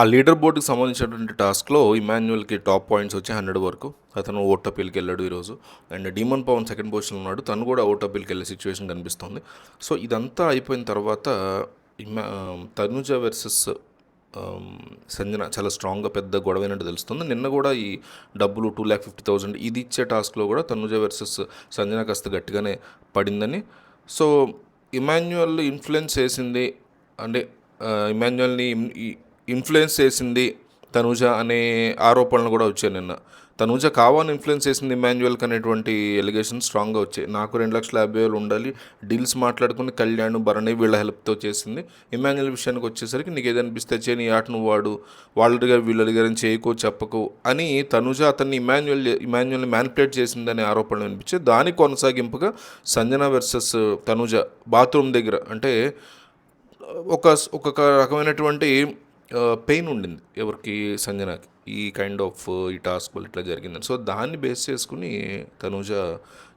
ఆ లీడర్ బోర్డుకి సంబంధించినటువంటి టాస్క్లో ఇమాన్యువల్కి టాప్ పాయింట్స్ వచ్చి హండ్రెడ్ వరకు. అతను ఓట్ అప్పీల్కి వెళ్ళాడు ఈరోజు. అండ్ డీమన్ పవన్ సెకండ్ పొజిషన్లో ఉన్నాడు. తను కూడా ఓట్ అప్పీల్కి వెళ్ళే సిచ్యువేషన్ కనిపిస్తుంది. సో ఇదంతా అయిపోయిన తర్వాత ఇమా um, Tanuja versus um, Sanjana చాలా స్ట్రాంగ్గా పెద్ద గొడవైనట్టు తెలుస్తుంది. నిన్న కూడా ఈ డబ్బులు టూ ల్యాక్ ఫిఫ్టీ థౌజండ్ ఇది ఇచ్చే టాస్క్లో కూడా తనుజ వర్సెస్ సంజన కాస్త గట్టిగానే పడిందని. సో ఇమాన్యువల్ ఇన్ఫ్లుయెన్స్ చేసింది. అంటే uh, ఇమాన్యువల్ని ఇన్ఫ్లుయెన్స్ చేసింది తనూజ అనే ఆరోపణలు కూడా వచ్చాయి నిన్న. తనూజ కావాలని ఇన్ఫ్లుయెన్స్ చేసింది ఇమాన్యువల్కి అనేటువంటి ఎలిగేషన్ స్ట్రాంగ్గా వచ్చాయి. నాకు రెండు లక్షల యాభై వేలు ఉండాలి డీల్స్ మాట్లాడుకుని కళ్యాణ్ భరణి వీళ్ళ హెల్ప్తో చేసింది. ఇమాన్యువల్ విషయానికి వచ్చేసరికి నీకు ఏదనిపిస్తే చే నీ ఆట నువ్వు వాడు వాళ్ళు అడిగారు వీళ్ళు చేయకు చెప్పకు అని తనూజ అతన్ని ఇమాన్యువల్ ఇమాన్యువల్ని మ్యానిపులేట్ చేసిందనే ఆరోపణలు వినిపించి దాని కొనసాగింపుగా సంజన వర్సెస్ తనూజ బాత్రూమ్ దగ్గర అంటే ఒక ఒక రకమైనటువంటి పెయిన్ ఉండింది ఎవరికి సంజనాకి. ఈ కైండ్ ఆఫ్ ఈ టాస్క్ వల్ల ఇట్లా జరిగిందని. సో దాన్ని బేస్ చేసుకుని తనూజ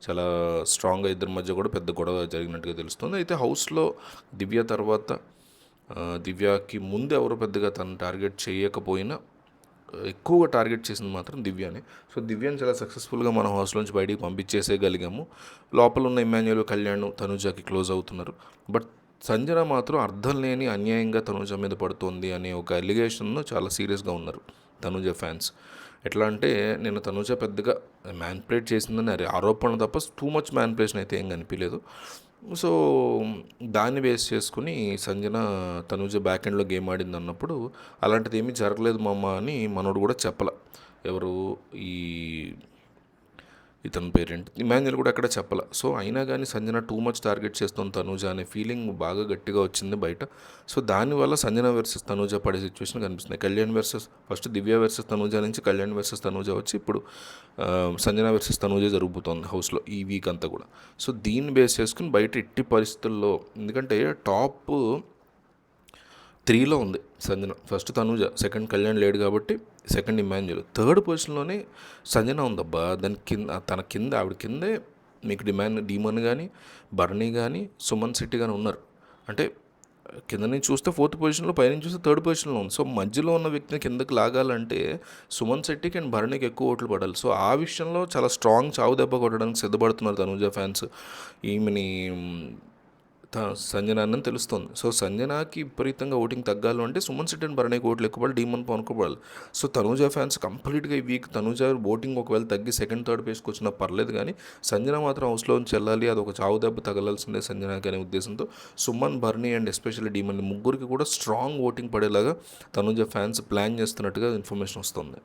చాలా స్ట్రాంగ్గా ఇద్దరి మధ్య కూడా పెద్ద గొడవ జరిగినట్టుగా తెలుస్తుంది. అయితే హౌస్లో దివ్య తర్వాత దివ్యకి ముందు ఎవరు పెద్దగా తను టార్గెట్ చేయకపోయినా ఎక్కువగా టార్గెట్ చేసింది మాత్రం దివ్యాని. సో దివ్యాని చాలా సక్సెస్ఫుల్గా మనం హౌస్లోంచి బయటికి పంపించేసేయగలిగాము. లోపల ఉన్న ఇమాన్యుల్ కళ్యాణ్ తనుజాకి క్లోజ్ అవుతున్నారు. బట్ సంజన మాత్రం అర్థం లేని అన్యాయంగా తనుజ మీద పడుతుంది అనే ఒక అలిగేషన్ను చాలా సీరియస్గా ఉన్నారు తనుజ ఫ్యాన్స్ ఎట్లా అంటే నేను తనుజ పెద్దగా మ్యాన్పులేట్ చేసిందని అరే ఆరోపణ తప్ప టూ మచ్ మ్యాన్పులేషన్ అయితే ఏం కనిపించలేదు సో దాన్ని బేస్ చేసుకుని సంజన తనుజ బ్యాక్ ఎండ్లో గేమ్ ఆడింది అన్నప్పుడు అలాంటిది ఏమీ జరగలేదు మమ్మ అని మనోడు కూడా చెప్పల. ఎవరు ఈ ఇతని పేరెంట్? ఇమాన్యుల్ కూడా అక్కడ చెప్పాల. సో అయినా కానీ సంజన టూ మచ్ టార్గెట్ చేస్తుంది తనూజ అనే ఫీలింగ్ బాగా గట్టిగా వచ్చింది బయట. సో దానివల్ల సంజన వర్సెస్ తనూజ పడే సిచ్యువేషన్ కనిపిస్తుంది Kalyan versus first Divya versus Tanuja నుంచి కళ్యాణ్ వర్సెస్ తనూజ వచ్చి ఇప్పుడు సంజన వర్సెస్ తనూజ జరుగుతుంది హౌస్లో ఈ వీక్ అంతా కూడా. సో దీన్ని బేస్ చేసుకుని బయట ఎట్టి పరిస్థితుల్లో ఎందుకంటే టాప్ త్రీలో ఉంది సంజన. ఫస్ట్ తనుజ సెకండ్ కళ్యాణ్ లేడు కాబట్టి సెకండ్ ఇమాన్యుల్ థర్డ్ పొజిషన్లోనే సంజన ఉందబ్బా. దాని కింద తన కింద ఆవిడ కిందే మీకు డిమాండ్ డీమన్ కానీ బర్నీ కానీ సుమన్ శెట్టి కానీ ఉన్నారు. అంటే కింద నుంచి చూస్తే ఫోర్త్ పొజిషన్లో పైనుంచి చూస్తే థర్డ్ పొజిషన్లో ఉంది. సో మధ్యలో ఉన్న వ్యక్తిని కిందకి లాగాలంటే సుమన్ శెట్టికి అండ్ భరణికి ఎక్కువ ఓట్లు పడాలి. సో ఆ విషయంలో చాలా స్ట్రాంగ్ చావు దెబ్బ కొట్టడానికి సిద్ధపడుతున్నారు తనుజ ఫ్యాన్స్ ఈమెని సంజనాన్ని తెలుస్తుంది. సో సంజనాకి విపరీతంగా ఓటింగ్ తగ్గాలి అంటే సుమన్ సిట్ అండ్ భరణికి ఓట్లు ఎక్కువ డీమన్ పనుకోవాలి సో తనూజ ఫ్యాన్స్ కంప్లీట్గా ఈ వీక్ తనూజ ఓటింగ్ ఒకవేళ తగ్గి సెకండ్ థర్డ్ ప్లేస్కి వచ్చినా పర్లేదు కానీ సంజన మాత్రం హౌస్లో నుంచి వెళ్ళాలి. అది ఒక చావు దెబ్బ తగలాల్సిందే సంజనాకి అనే ఉద్దేశంతో Suman Bharani and especially demon ముగ్గురికి కూడా స్ట్రాంగ్ ఓటింగ్ పడేలాగా తనూజ ఫ్యాన్స్ ప్లాన్ చేస్తున్నట్టుగా ఇన్ఫర్మేషన్ వస్తుంది.